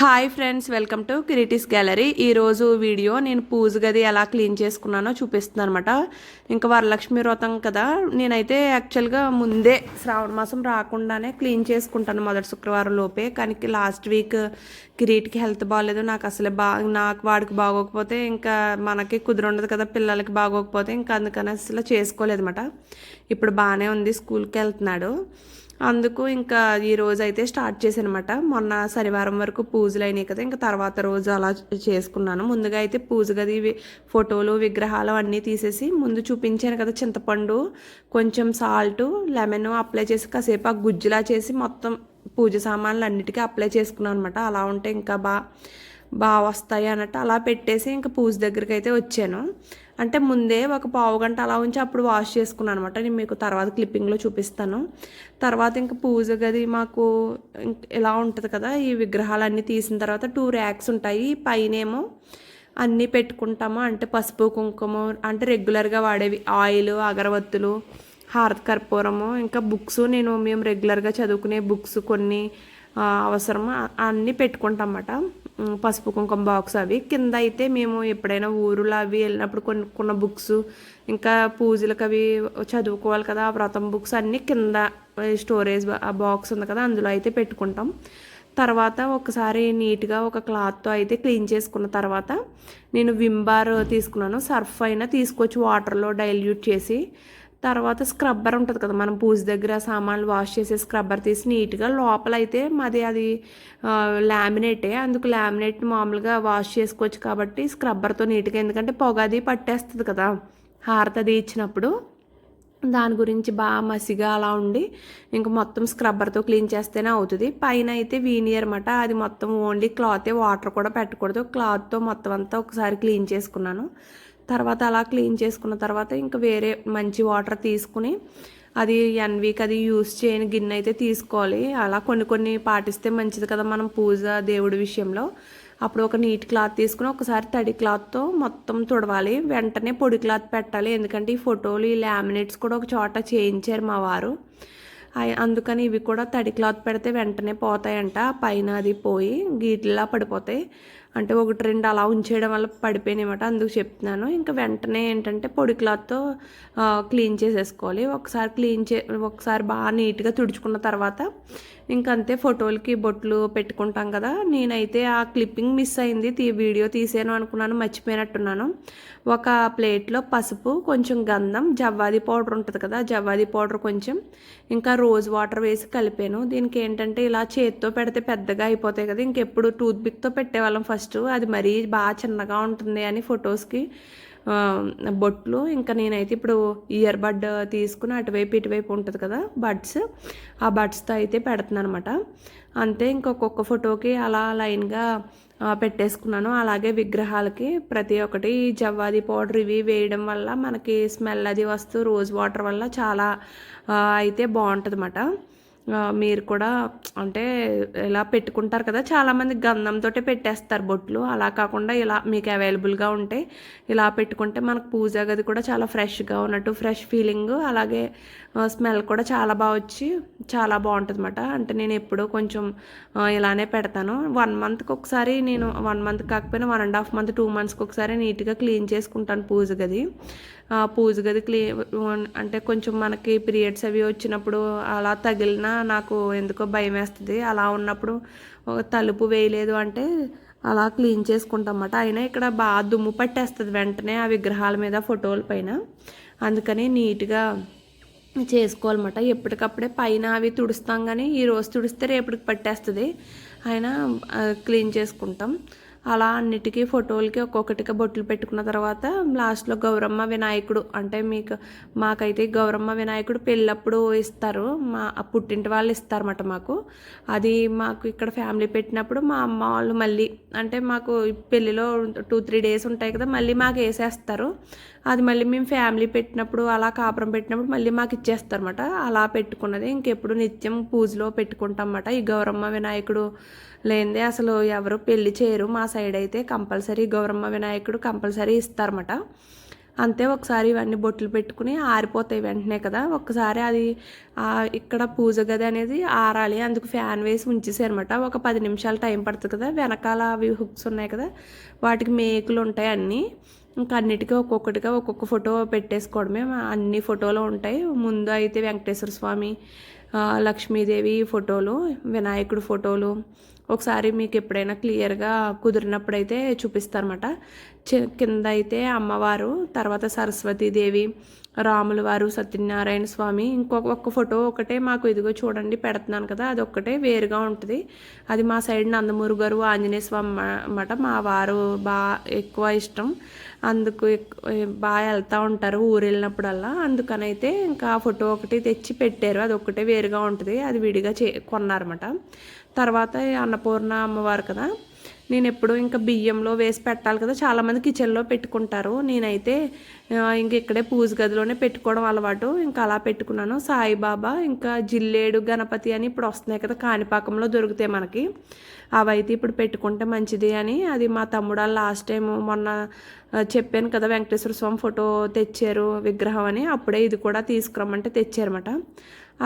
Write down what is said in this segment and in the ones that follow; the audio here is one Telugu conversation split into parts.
Hi friends welcome to Kritis gallery. ఈరోజు వీడియో నేను పూజ గది ఎలా క్లీన్ చేసుకున్నానో చూపిస్తున్నాను అనమాట ఇంకా వరలక్ష్మి వ్రతం కదా. నేనైతే యాక్చువల్గా ముందే శ్రావణ మాసం రాకుండానే క్లీన్ చేసుకుంటాను మొదటి శుక్రవారం లోపే. కానీ లాస్ట్ వీక్ కిరీటికి హెల్త్ బాగాలేదు నాకు అసలే బా నాకు వాడికి బాగోకపోతే ఇంకా మనకి కుదురుండదు కదా పిల్లలకి బాగోకపోతే ఇంకా అందుకని అసలు చేసుకోలేదు అనమాట ఇప్పుడు బాగానే ఉంది స్కూల్కి వెళ్తున్నాడు. అందుకు ఇంకా ఈ రోజు అయితే స్టార్ట్ చేశానమాట. మొన్న శనివారం వరకు పూజలు అయినాయి కదా ఇంకా తర్వాత రోజు అలా చేసుకున్నాను. ముందుగా అయితే పూజ గది ఫోటోలు విగ్రహాలు అన్నీ తీసేసి ముందు చూపించాను కదా చింతపండు కొంచెం సాల్ట్ లెమన్ అప్లై చేసి కాసేపు ఆ గుజ్జులా చేసి మొత్తం పూజ సామాన్లు అన్నిటికీ అప్లై చేసుకున్నాను అనమాట. అలా ఉంటే ఇంకా బాగా బాగా వస్తాయి అన్నట్టు అలా పెట్టేసి ఇంకా పూజ దగ్గరికి అయితే వచ్చాను. అంటే ముందే ఒక పావు గంట అలా ఉంచి అప్పుడు వాష్ చేసుకున్నాను అనమాట నేను మీకు తర్వాత క్లిప్పింగ్లో చూపిస్తాను. తర్వాత ఇంకా పూజ గది మాకు ఇలా ఉంటుంది కదా ఈ విగ్రహాలన్నీ తీసిన తర్వాత టూ ర్యాక్స్ ఉంటాయి. పైనేమో అన్నీ పెట్టుకుంటాము. అంటే పసుపు కుంకుమ అంటే రెగ్యులర్గా వాడేవి. ఆయిల్ అగరవత్తులు హారతి కర్పూరము ఇంకా బుక్స్ నేను మేము రెగ్యులర్గా చదువుకునే బుక్స్ కొన్ని అవసరము అవసరం అన్నీ పెట్టుకుంటాం అన్నమాట. పసుపు కుంకుమ బాక్స్ అవి. కింద అయితే మేము ఎప్పుడైనా ఊరులో అవి వెళ్ళినప్పుడు కొనుక్కున్న బుక్స్ ఇంకా పూజలకు అవి చదువుకోవాలి కదా ఆ వ్రతం బుక్స్ అన్నీ కింద స్టోరేజ్ ఆ బాక్స్ ఉంది కదా అందులో అయితే పెట్టుకుంటాం. తర్వాత ఒకసారి నీట్గా ఒక క్లాత్తో అయితే క్లీన్ చేసుకున్న తర్వాత నేను విమ్ బార్ తీసుకున్నాను. సర్ఫ్ అయినా తీసుకొచ్చి వాటర్లో డైల్యూట్ చేసి తర్వాత స్క్రబ్బర్ ఉంటుంది కదా మనం పూజ దగ్గర సామాన్లు వాష్ చేసే స్క్రబ్బర్ తీసి నీట్గా లోపల అయితే మాది అది లామినేటే అందుకు లామినేట్ మామూలుగా వాష్ చేసుకోవచ్చు కాబట్టి స్క్రబ్బర్తో నీట్గా ఎందుకంటే పొగది పట్టేస్తుంది కదా హారతది అది ఇచ్చినప్పుడు. దాని గురించి బాగా మసిగా అలా ఉండి ఇంకా మొత్తం స్క్రబ్బర్తో క్లీన్ చేస్తేనే అవుతుంది. పైన అయితే వీనియర్ అనమాట అది మొత్తం ఓన్లీ క్లాతే వాటర్ కూడా పెట్టకూడదు. క్లాత్తో మొత్తం అంతా ఒకసారి క్లీన్ చేసుకున్నాను. తర్వాత అలా క్లీన్ చేసుకున్న తర్వాత ఇంకా వేరే మంచి వాటర్ తీసుకుని అది వన్ వీక్ అది యూస్ చేయని గిన్నె అయితే తీసుకోవాలి. అలా కొన్ని కొన్ని పాటిస్తే మంచిది కదా మనం పూజ దేవుడి విషయంలో. అప్పుడు ఒక నీట్ క్లాత్ తీసుకుని ఒకసారి తడి క్లాత్తో మొత్తం తుడవాలి. వెంటనే పొడి క్లాత్ పెట్టాలి. ఎందుకంటే ఈ ఫోటోలు ఈ లామినేట్స్ కూడా ఒక చోట చేయించారు మా వారు. అందుకని ఇవి కూడా తడి క్లాత్ పెడితే వెంటనే పోతాయంట. పైన అది పోయి గీట్లా పడిపోతాయి. అంటే ఒకటి రెండు అలా ఉంచేయడం వల్ల పడిపోయినాయమాట అందుకు చెప్తున్నాను. ఇంకా వెంటనే ఏంటంటే పొడి క్లాత్తో క్లీన్ చేసేసుకోవాలి. ఒకసారి క్లీన్ చే ఒకసారి బాగా నీట్గా తుడుచుకున్న తర్వాత ఇంకంతే అంతే ఫోటోలకి బొట్లు పెట్టుకుంటాం కదా. నేనైతే ఆ క్లిప్పింగ్ మిస్ అయింది. తీ వీడియో తీసాను అనుకున్నాను మర్చిపోయినట్టున్నాను. ఒక ప్లేట్లో పసుపు కొంచెం గంధం జవ్వాది పౌడర్ ఉంటుంది కదా జవ్వాది పౌడర్ కొంచెం ఇంకా రోజ్ వాటర్ వేసి కలిపాను. దీనికి ఏంటంటే ఇలా చేతితో పెడితే పెద్దగా అయిపోతాయి కదా ఇంకెప్పుడు టూత్ పిక్తో పెట్టేవాళ్ళం ఫస్ట్. అది మరీ బాగా చిన్నగా ఉంటుంది అని ఫొటోస్కి బొట్లు. ఇంకా నేనైతే ఇప్పుడు ఇయర్ బడ్ తీసుకుని అటువైపు ఇటువైపు ఉంటుంది కదా బడ్స్ ఆ బడ్స్తో అయితే పెడుతున్నాను అనమాట అంతే ఇంకొక ఫోటోకి అలా లైన్గా పెట్టేసుకున్నాను. అలాగే విగ్రహాలకి ప్రతి ఒక్కటి జవ్వాది పౌడర్ ఇవి వేయడం వల్ల మనకి స్మెల్ అది వస్తూ రోజ్ వాటర్ వల్ల చాలా అయితే బాగుంటుంది అన్నమాట మీరు కూడా అంటే ఇలా పెట్టుకుంటారు కదా. చాలామంది గంధంతో పెట్టేస్తారు బొట్లు. అలా కాకుండా ఇలా మీకు అవైలబుల్గా ఉంటే ఇలా పెట్టుకుంటే మనకు పూజ గది కూడా చాలా ఫ్రెష్గా ఉన్నట్టు ఫ్రెష్ ఫీలింగ్. అలాగే స్మెల్ కూడా చాలా బాగా వచ్చి చాలా బాగుంటుంది అనమాట అంటే నేను ఎప్పుడూ కొంచెం ఇలానే పెడతాను. వన్ మంత్కి ఒకసారి నేను వన్ మంత్ కాకపోయినా one and half month two మంత్స్కి ఒకసారి నీట్గా క్లీన్ చేసుకుంటాను పూజ గది. పూజ గది క్లీ అంటే కొంచెం మనకి పీరియడ్స్ అవి వచ్చినప్పుడు అలా తగిలినా నాకు ఎందుకో భయం వేస్తుంది. అలా ఉన్నప్పుడు తలుపు వేయలేదు అంటే అలా క్లీన్ చేసుకుంటాం అన్నమాట అయినా ఇక్కడ బాగా దుమ్ము పట్టేస్తుంది వెంటనే ఆ విగ్రహాల మీద ఫోటోల పైన. అందుకని నీట్గా చేసుకోవాలన్నమాట. ఎప్పటికప్పుడే పైన అవి తుడుస్తాం కానీ ఈరోజు తుడిస్తే రేపటికి పట్టేస్తుంది. అయినా క్లీన్ చేసుకుంటాం. అలా అన్నిటికీ ఫోటోలకి ఒక్కొక్కటిగా బొట్లు పెట్టుకున్న తర్వాత లాస్ట్లో గౌరమ్మ వినాయకుడు అంటే మీకు మాకైతే గౌరమ్మ వినాయకుడు పెళ్ళప్పుడు ఇస్తారు. మా పుట్టింటి వాళ్ళు ఇస్తారన్నమాట మాకు. అది మాకు ఇక్కడ ఫ్యామిలీ పెట్టినప్పుడు మా అమ్మ వాళ్ళు మళ్ళీ అంటే మాకు పెళ్ళిలో టూ త్రీ డేస్ ఉంటాయి కదా మళ్ళీ మాకు వేసేస్తారు. అది మళ్ళీ మేము ఫ్యామిలీ పెట్టినప్పుడు అలా కాపురం పెట్టినప్పుడు మళ్ళీ మాకు ఇచ్చేస్తారన్నమాట. అలా పెట్టుకున్నది. ఇంకెప్పుడు నిత్యం పూజలో పెట్టుకుంటాం అన్నమాట ఈ గౌరమ్మ వినాయకుడు లేనిదే అసలు ఎవరు పెళ్ళి చేయరు. మా సైడ్ అయితే కంపల్సరీ గౌరమ్మ వినాయకుడు కంపల్సరీ ఇస్తారన్నమాట. అంతే ఒకసారి ఇవన్నీ బొట్లు పెట్టుకుని ఆరిపోతాయి వెంటనే కదా. ఒకసారి అది ఇక్కడ పూజ గది అనేది ఆరాలి. అందుకు ఫ్యాన్ వేసి ఉంచేసారనమాట ఒక పది నిమిషాలు టైం పడుతుంది కదా. వెనకాల అవి హుక్స్ ఉన్నాయి కదా. వాటికి మేకులు ఉంటాయి అన్నీ. ఇంకా అన్నిటికీ ఒక్కొక్కటిగా ఒక్కొక్క ఫోటో పెట్టేసుకోవడమే. అన్ని ఫోటోలు ఉంటాయి. ముందు అయితే వెంకటేశ్వర స్వామి లక్ష్మీదేవి ఫోటోలు వినాయకుడు ఫోటోలు. ఒకసారి మీకు ఎప్పుడైనా క్లియర్గా కుదిరినప్పుడైతే చూపిస్తారన్నమాట. కింద అయితే అమ్మవారు తర్వాత సరస్వతీదేవి రాముల వారు సత్యనారాయణ స్వామి ఇంకొక ఒక్క ఫోటో ఒకటే మాకు ఇదిగో చూడండి పెడుతున్నాను కదా అది ఒక్కటే వేరుగా ఉంటుంది. అది మా సైడ్ నందమూరి గారు ఆంజనేయ స్వామి అన్నమాట. మా వారు బాగా ఎక్కువ ఇష్టం. అందుకు బాగా వెళ్తూ ఉంటారు ఊరు వెళ్ళినప్పుడల్లా అందుకనైతే ఇంకా ఆ ఫోటో ఒకటి తెచ్చి పెట్టారు. అది ఒక్కటే వేరుగా ఉంటుంది. అది విడిగా చే కొన్నారన్నమాట. తర్వాత అన్నపూర్ణ అమ్మవారు కదా నేను ఎప్పుడు ఇంకా బియ్యంలో వేసి పెట్టాలి కదా. చాలామంది కిచెన్లో పెట్టుకుంటారు. నేనైతే ఇంక ఇక్కడే పూజ గదిలోనే పెట్టుకోవడం అలవాటు. ఇంకా అలా పెట్టుకున్నాను. సాయిబాబా ఇంకా జిల్లేడు గణపతి అని ఇప్పుడు వస్తున్నాయి కదా కాణిపాకంలో దొరుకుతాయి మనకి. అవైతే ఇప్పుడు పెట్టుకుంటే మంచిది అని. అది మా తమ్ముడు లాస్ట్ టైం మొన్న చెప్పాను కదా వెంకటేశ్వర స్వామి ఫోటో తెచ్చారు విగ్రహం అని. అప్పుడే ఇది కూడా తీసుకురమ్మంటే తెచ్చారన్నమాట.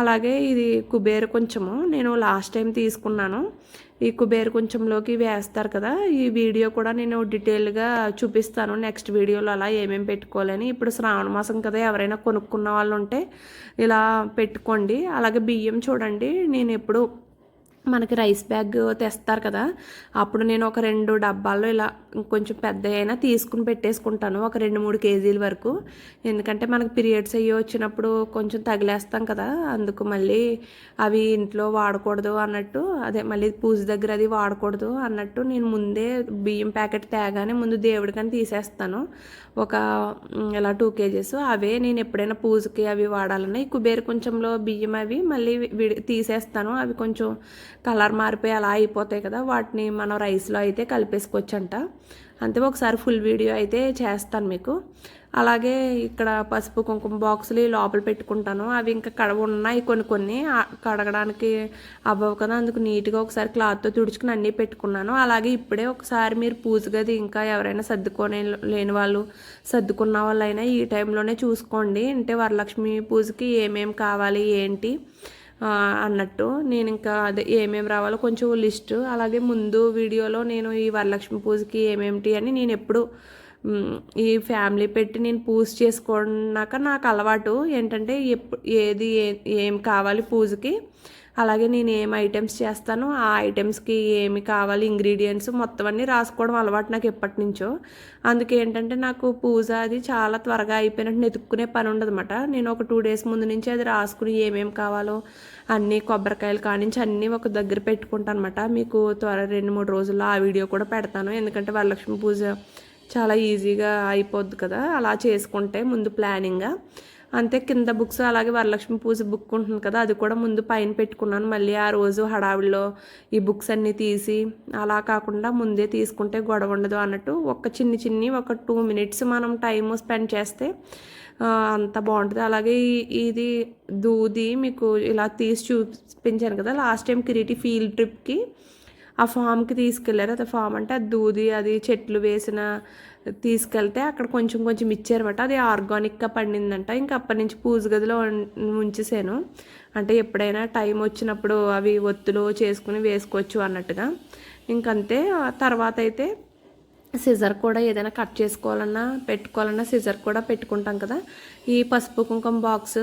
అలాగే ఇది కుబేరు కొంచెము. నేను లాస్ట్ టైం తీసుకున్నాను. ఈ కుబేరు కొంచెంలోకి వేస్తారు కదా. ఈ వీడియో కూడా నేను డీటెయిల్గా చూపిస్తాను. నెక్స్ట్ వీడియోలో అలా ఏమేమి పెట్టుకోవాలని. ఇప్పుడు శ్రావణ మాసం కదా ఎవరైనా కొనుక్కున్న వాళ్ళు ఉంటే ఇలా పెట్టుకోండి. అలాగే బియ్యం చూడండి. నేను ఎప్పుడు మనకి రైస్ బ్యాగ్ తెస్తారు కదా అప్పుడు నేను ఒక రెండు డబ్బాల్లో ఇలా కొంచెం పెద్ద అయినా తీసుకుని పెట్టేసుకుంటాను ఒక రెండు మూడు కేజీల వరకు. ఎందుకంటే మనకి పీరియడ్స్ అయ్యి వచ్చినప్పుడు కొంచెం తగిలేస్తాం కదా అందుకు మళ్ళీ అవి ఇంట్లో వాడకూడదు అన్నట్టు అదే మళ్ళీ పూజ దగ్గర అది వాడకూడదు అన్నట్టు నేను ముందే బియ్యం ప్యాకెట్ తేగానే ముందు దేవుడికని తీసేస్తాను. ఒక ఇలా టూ కేజెస్ అవే నేను ఎప్పుడైనా పూజకి అవి వాడాలన్నా ఈ కుబేరు కొంచెంలో బియ్యం అవి మళ్ళీ విడి తీసేస్తాను అవి కొంచెం కలర్ మారిపోయి అలా అయిపోతాయి కదా వాటిని మనం రైస్లో అయితే కలిపేసుకోవచ్చంట. అంతే ఒకసారి ఫుల్ వీడియో అయితే చేస్తాను మీకు. అలాగే ఇక్కడ పసుపు కుంకుమ బాక్సులు లోపల పెట్టుకుంటాను. అవి ఇంకా కడ ఉన్నాయి కొన్ని కొన్ని కడగడానికి అవ్వవు కదా అందుకు నీట్గా ఒకసారి క్లాత్తో తుడుచుకుని అన్నీ పెట్టుకున్నాను. అలాగే ఇప్పుడే ఒకసారి మీరు పూజ గది ఇంకా ఎవరైనా సర్దుకొని లేని వాళ్ళు సర్దుకున్న వాళ్ళైనా ఈ టైంలోనే చూసుకోండి. అంటే వరలక్ష్మి పూజకి ఏమేమి కావాలి ఏంటి? అన్నట్టు. నేను ఇంకా అదే ఏమేమి రావాలో కొంచెం లిస్టు. అలాగే ముందు వీడియోలో నేను ఈ వరలక్ష్మి పూజకి ఏమేమిటి అని నేను ఎప్పుడు ఈ ఫ్యామిలీ పెట్టి నేను పూజ చేసుకున్నాక నాకు అలవాటు. ఏంటంటే ఎప్పుడు ఏది ఏం కావాలి పూజకి. అలాగే నేను ఏం ఐటమ్స్ చేస్తానో? ఆ ఐటమ్స్కి ఏమి కావాలి? ఇంగ్రీడియంట్స్ మొత్తం అన్నీ రాసుకోవడం అలవాటు నాకు ఎప్పటి నుంచో అందుకే ఏంటంటే నాకు పూజ అది చాలా త్వరగా అయిపోయినట్టు వెతుక్కునే పని ఉండదన్నమాట. నేను ఒక టూ డేస్ ముందు నుంచి అది రాసుకుని ఏమేమి కావాలో అన్నీ కొబ్బరికాయలు కానించి అన్నీ ఒక దగ్గర పెట్టుకుంటాను అనమాట మీకు త్వర రెండు మూడు రోజుల్లో ఆ వీడియో కూడా పెడతాను. ఎందుకంటే వరలక్ష్మి పూజ చాలా ఈజీగా అయిపోద్ది కదా. అలా చేసుకుంటే ముందు ప్లానింగ్గా అంతే కింద బుక్స్ అలాగే వరలక్ష్మి పూజ బుక్ ఉంటుంది కదా అది కూడా ముందు పైన పెట్టుకున్నాను. మళ్ళీ ఆ రోజు హడావిడిలో ఈ బుక్స్ అన్నీ తీసి అలా కాకుండా ముందే తీసుకుంటే గొడవ ఉండదు అన్నట్టు ఒక చిన్ని చిన్ని ఒక టూ మినిట్స్ మనం టైం స్పెండ్ చేస్తే అంత బాగుంటుంది. అలాగే ఇది దూది మీకు ఇలా తీసి చూపించాను కదా లాస్ట్ టైం కిరీటి ఫీల్డ్ ట్రిప్కి ఆ ఫామ్కి తీసుకెళ్ళారు అది ఫామ్ అంటే అది దూది అది చెట్లు వేసిన తీసుకెళ్తే అక్కడ కొంచెం కొంచెం ఇచ్చారన్నమాట. అది ఆర్గానిక్గా పండిందంట. ఇంకా అప్పటి నుంచి పూజ గదిలో ఉం- ఉంచేసాను. అంటే ఎప్పుడైనా టైం వచ్చినప్పుడు అవి ఒత్తులు చేసుకుని వేసుకోవచ్చు అన్నట్టుగా. ఇంకంతే. తర్వాత అయితే సిజర్ కూడా ఏదైనా కట్ చేసుకోవాలన్నా పెట్టుకోవాలన్నా సిజర్ కూడా పెట్టుకుంటాం కదా. ఈ పసుపు కుంకుమ బాక్స్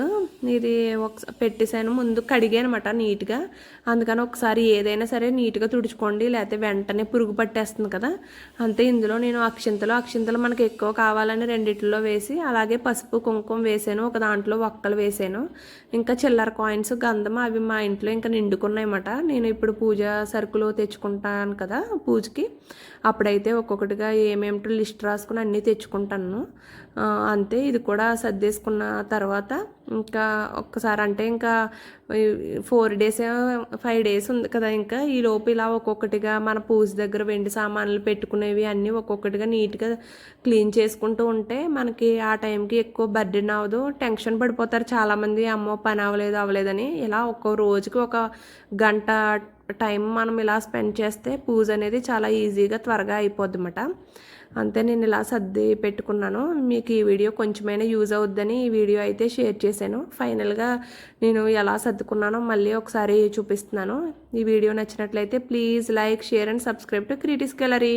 ఇది ఒక పెట్టేసాను. ముందు కడిగాను అనమాట నీట్గా. అందుకని ఒకసారి ఏదైనా సరే నీట్గా తుడుచుకోండి లేకపోతే వెంటనే పురుగు పట్టేస్తుంది కదా. అంతే ఇందులో నేను అక్షింతలు అక్షింతలు మనకి ఎక్కువ కావాలని రెండిట్లో వేసి అలాగే పసుపు కుంకుమ వేసాను. ఒక దాంట్లో ఒక్కలు వేసాను. ఇంకా చిల్లర కాయిన్స్ గంధం అవి మా ఇంట్లో ఇంకా నిండుకున్నాయన్నమాట నేను ఇప్పుడు పూజ సరుకులు తెచ్చుకుంటాను కదా పూజకి. అప్పుడైతే ఒక్కొక్కటి ఏమేమిటో లిస్ట్ రాసుకుని అన్నీ తెచ్చుకుంటాను. అంతే ఇది కూడా సర్దేసుకున్న తర్వాత ఇంకా ఒక్కసారి అంటే ఇంకా ఫోర్ డేస్ ఫైవ్ డేస్ ఉంది కదా ఇంకా. ఈ లోపు ఇలా ఒక్కొక్కటిగా మన పూజ దగ్గర వెండి సామాన్లు పెట్టుకునేవి అన్నీ ఒక్కొక్కటిగా నీట్గా క్లీన్ చేసుకుంటూ ఉంటే మనకి ఆ టైంకి ఎక్కువ బర్డెన్ అవ్వదు టెన్షన్ పడిపోతారు చాలామంది. అమ్మో పని అవ్వలేదు అవ్వలేదని ఇలా ఒక్కో రోజుకి ఒక గంట టైం మనం ఇలా స్పెండ్ చేస్తే పూజ అనేది చాలా ఈజీగా త్వరగా అయిపోద్ది అన్నమాట. అంతే నేను ఇలా సర్ది పెట్టుకున్నాను. మీకు ఈ వీడియో కొంచెమైనా యూజ్ అవుద్దని ఈ వీడియో అయితే షేర్ చేశాను. ఫైనల్గా నేను ఎలా సర్దుకున్నానో మళ్ళీ ఒకసారి చూపిస్తున్నాను. ఈ వీడియో నచ్చినట్లయితే please like share and subscribe to Kritis gallery.